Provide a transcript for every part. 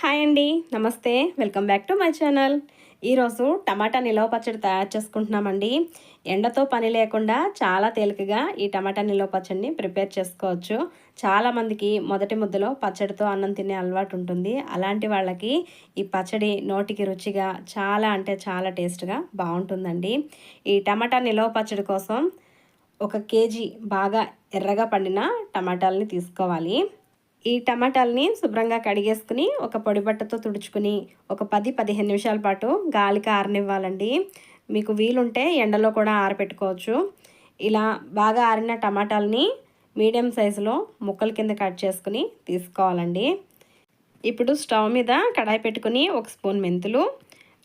Hi అండి. నమస్తే. Welcome back to my channel. ఈరోజు టమాటా నిలవ పచ్చడి తయారు చేసుకుంటున్నామండి. ఎండతో పని లేకుండా చాలా తేలికగా ఈ టమాటా నిలవ పచ్చడిని ప్రిపేర్ చేసుకోవచ్చు. చాలామందికి మొదటి ముద్దలో పచ్చడితో అన్నం తినే అలవాటు ఉంటుంది. అలాంటి వాళ్ళకి ఈ పచ్చడి నోటికి రుచిగా చాలా అంటే చాలా టేస్ట్గా బాగుంటుందండి. ఈ టమాటా నిలవ పచ్చడి కోసం ఒక కేజీ బాగా ఎర్రగా పండిన టమాటాలని తీసుకోవాలి. ఈ టమాటాలని శుభ్రంగా కడిగేసుకుని ఒక పొడి బట్టతో తుడుచుకుని ఒక పది పదిహేను నిమిషాల పాటు గాలికి ఆరనివ్వాలండి. మీకు వీలుంటే ఎండలో కూడా ఆరపెట్టుకోవచ్చు. ఇలా బాగా ఆరిన టమాటాలని మీడియం సైజులో ముక్కల కింద కట్ చేసుకుని తీసుకోవాలండి. ఇప్పుడు స్టవ్ మీద కడాయి పెట్టుకుని ఒక స్పూన్ మెంతులు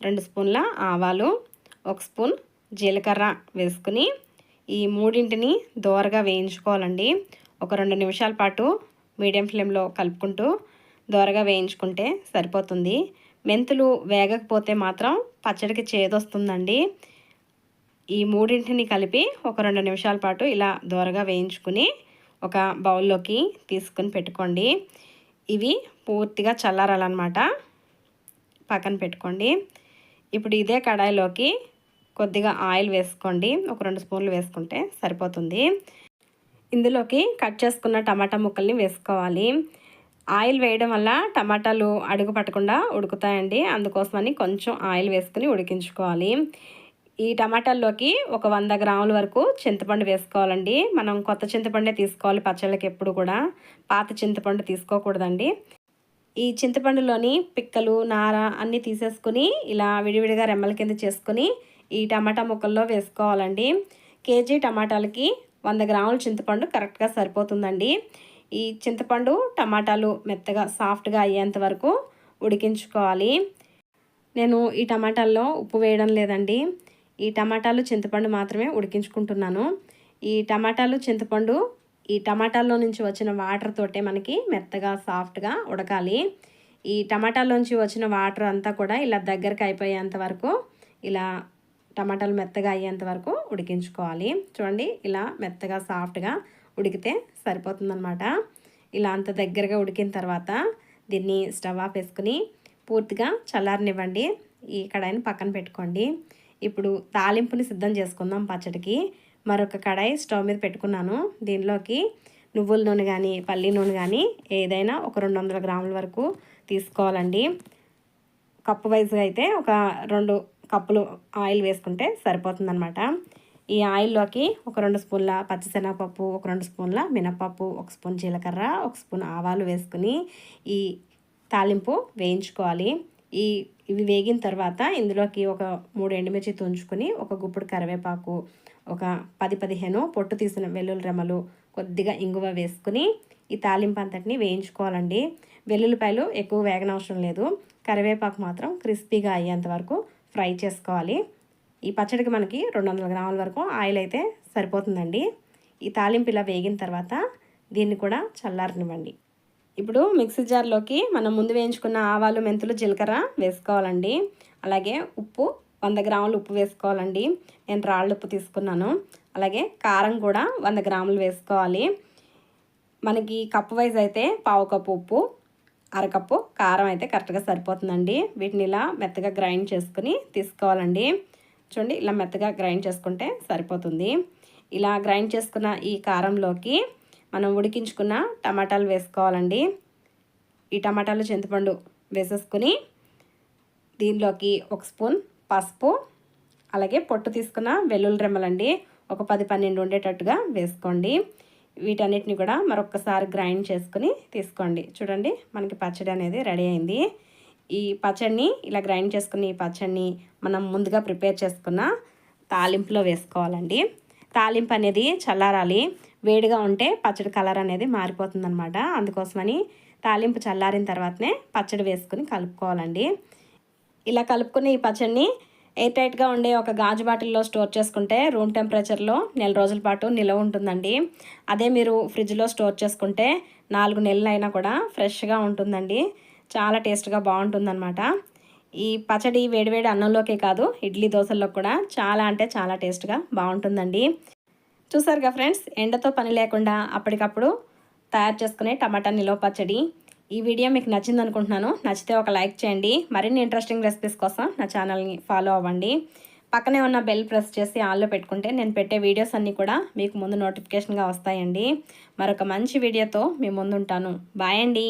రెండు స్పూన్ల ఆవాలు ఒక స్పూన్ జీలకర్ర వేసుకుని ఈ మూడింటిని దోరగా వేయించుకోవాలండి. ఒక రెండు నిమిషాల పాటు మీడియం ఫ్లేమ్లో కలుపుకుంటూ దోరగా వేయించుకుంటే సరిపోతుంది. మెంతులు వేగకపోతే మాత్రం పచ్చడికి చేదొస్తుందండి. ఈ మూడింటిని కలిపి ఒక రెండు నిమిషాల పాటు ఇలా దోరగా వేయించుకుని ఒక బౌల్లోకి తీసుకుని పెట్టుకోండి. ఇవి పూర్తిగా చల్లారాలన్నమాట. పక్కన పెట్టుకోండి. ఇప్పుడు ఇదే కడాయిలోకి కొద్దిగా ఆయిల్ వేసుకోండి. ఒక రెండు స్పూన్లు వేసుకుంటే సరిపోతుంది. ఇందులోకి కట్ చేసుకున్న టమాటా ముక్కల్ని వేసుకోవాలి. ఆయిల్ వేయడం వల్ల టమాటాలు అడుగు పట్టకుండా ఉడుకుతాయండి. అందుకోసమని కొంచెం ఆయిల్ వేసుకుని ఉడికించుకోవాలి. ఈ టమాటాల్లోకి ఒక వంద గ్రాముల వరకు చింతపండు వేసుకోవాలండి. మనం కొత్త చింతపండే తీసుకోవాలి పచ్చళ్ళకి ఎప్పుడు కూడా. పాత చింతపండు తీసుకోకూడదండి. ఈ చింతపండులోని పిక్కలు నార అన్నీ తీసేసుకుని ఇలా విడివిడిగా రెమ్మల కింద చేసుకుని ఈ టమాటా ముక్కల్లో వేసుకోవాలండి. కేజీ టమాటాలకి వంద గ్రాముల చింతపండు కరెక్ట్గా సరిపోతుందండి. ఈ చింతపండు టమాటాలు మెత్తగా సాఫ్ట్గా అయ్యేంత వరకు ఉడికించుకోవాలి. నేను ఈ టమాటాల్లో ఉప్పు వేయడం లేదండి. ఈ టమాటాలు చింతపండు మాత్రమే ఉడికించుకుంటున్నాను. ఈ టమాటాలు చింతపండు ఈ టమాటాల్లో నుంచి వచ్చిన వాటర్ తోటే మనకి మెత్తగా సాఫ్ట్గా ఉడకాలి. ఈ టమాటాలోంచి వచ్చిన వాటర్ అంతా కూడా ఇలా దగ్గరకు అయిపోయేంత వరకు ఇలా టమాటాలు మెత్తగా అయ్యేంత వరకు ఉడికించుకోవాలి. చూడండి ఇలా మెత్తగా సాఫ్ట్గా ఉడికితే సరిపోతుందనమాట ఇలా అంత దగ్గరగా ఉడికిన తర్వాత దీన్ని స్టవ్ ఆఫ్ వేసుకుని పూర్తిగా చల్లారనివ్వండి. ఈ కడాయిని పక్కన పెట్టుకోండి. ఇప్పుడు తాలింపుని సిద్ధం చేసుకుందాం పచ్చడికి. మరొక కడాయి స్టవ్ మీద పెట్టుకున్నాను. దీనిలోకి నువ్వుల నూనె కానీ పల్లి నూనె కానీ ఏదైనా ఒక రెండు వందల గ్రాముల వరకు తీసుకోవాలండి. కప్పు వైజ్గా అయితే ఒక రెండు కప్పులు ఆయిల్ వేసుకుంటే సరిపోతుందనమాట ఈ ఆయిల్లోకి ఒక రెండు స్పూన్ల పచ్చిశనగపప్పు ఒక రెండు స్పూన్ల మినపప్పు ఒక స్పూన్ జీలకర్ర ఒక స్పూన్ ఆవాలు వేసుకుని ఈ తాలింపు వేయించుకోవాలి. ఈ ఇవి వేగిన తర్వాత ఇందులోకి ఒక మూడు ఎండుమిర్చి తుంచుకొని ఒక గుప్పుడు కరివేపాకు ఒక పది పదిహేను పొట్టు తీసిన వెల్లుల్లి రెమ్మలు కొద్దిగా ఇంగువ వేసుకుని ఈ తాలింపు అంతటిని వేయించుకోవాలండి. వెల్లుల్లిపాయలు ఎక్కువ వేగనవసరం లేదు. కరివేపాకు మాత్రం క్రిస్పీగా అయ్యేంత వరకు ఫ్రై చేసుకోవాలి. ఈ పచ్చడికి మనకి రెండు వందల గ్రాముల వరకు ఆయిల్ అయితే సరిపోతుందండి. ఈ తాలింపు ఇలా వేగిన తర్వాత దీన్ని కూడా చల్లారనివ్వండి. ఇప్పుడు మిక్సీ జార్లోకి మనం ముందు వేయించుకున్న ఆవాలు మెంతులు జీలకర్ర వేసుకోవాలండి. అలాగే ఉప్పు వంద గ్రాములు ఉప్పు వేసుకోవాలండి. నేను రాళ్ళు ఉప్పు తీసుకున్నాను. అలాగే కారం కూడా వంద గ్రాములు వేసుకోవాలి. మనకి కప్పు వైజ్ అయితే పావు కప్పు ఉప్పు అరకప్పు కారం అయితే కరెక్ట్గా సరిపోతుందండి. వీటిని ఇలా మెత్తగా గ్రైండ్ చేసుకుని తీసుకోవాలండి. చూడండి ఇలా మెత్తగా గ్రైండ్ చేసుకుంటే సరిపోతుంది. ఇలా గ్రైండ్ చేసుకున్న ఈ కారంలోకి మనం ఉడికించుకున్న టమాటాలు వేసుకోవాలండి. ఈ టమాటాలు చింతపండు వేసేసుకుని దీనిలోకి ఒక స్పూన్ పసుపు అలాగే పొట్టు తీసుకున్న వెల్లుల్లి రెమ్మలండి. ఒక పది పన్నెండు ఉండేటట్టుగా వేసుకోండి. వీటన్నిటిని కూడా మరొకసారి గ్రైండ్ చేసుకుని తీసుకోండి. చూడండి మనకి పచ్చడి అనేది రెడీ అయింది. ఈ పచ్చడిని ఇలా గ్రైండ్ చేసుకుని ఈ పచ్చడిని మనం ముందుగా ప్రిపేర్ చేసుకున్న తాలింపులో వేసుకోవాలండి. తాలింపు అనేది చల్లారాలి. వేడిగా ఉంటే పచ్చడి కలర్ అనేది మారిపోతుంది అనమాట అందుకోసమని తాలింపు చల్లారిన తర్వాతనే పచ్చడి వేసుకుని కలుపుకోవాలండి. ఇలా కలుపుకుని ఈ పచ్చడిని ఎయిర్ టైట్గా ఉండే ఒక గాజు బాటిల్లో స్టోర్ చేసుకుంటే రూమ్ టెంపరేచర్లో నెల రోజుల పాటు నిలవ ఉంటుందండి. అదే మీరు ఫ్రిడ్జ్లో స్టోర్ చేసుకుంటే నాలుగు నెలలైనా కూడా ఫ్రెష్గా ఉంటుందండి. చాలా టేస్ట్గా బాగుంటుందన్నమాట. ఈ పచ్చడి వేడివేడి అన్నంలోకే కాదు ఇడ్లీ దోశల్లో కూడా చాలా అంటే చాలా టేస్ట్గా బాగుంటుందండి. చూసారుగా ఫ్రెండ్స్ ఎండతో పని లేకుండా అప్పటికప్పుడు తయారు చేసుకునే టమాటా నిలవ పచ్చడి ఈ వీడియో మీకు నచ్చింది అనుకుంటున్నాను. నచ్చితే ఒక లైక్ చేయండి. మరిన్ని ఇంట్రెస్టింగ్ రెసిపీస్ కోసం నా ఛానల్ని ఫాలో అవ్వండి. పక్కనే ఉన్న బెల్ ప్రెస్ చేసి ఆన్లో పెట్టుకుంటే నేను పెట్టే వీడియోస్ అన్నీ కూడా మీకు ముందు నోటిఫికేషన్గా వస్తాయండి. మరొక మంచి వీడియోతో మీ ముందుంటాను. బాయ్ అండి.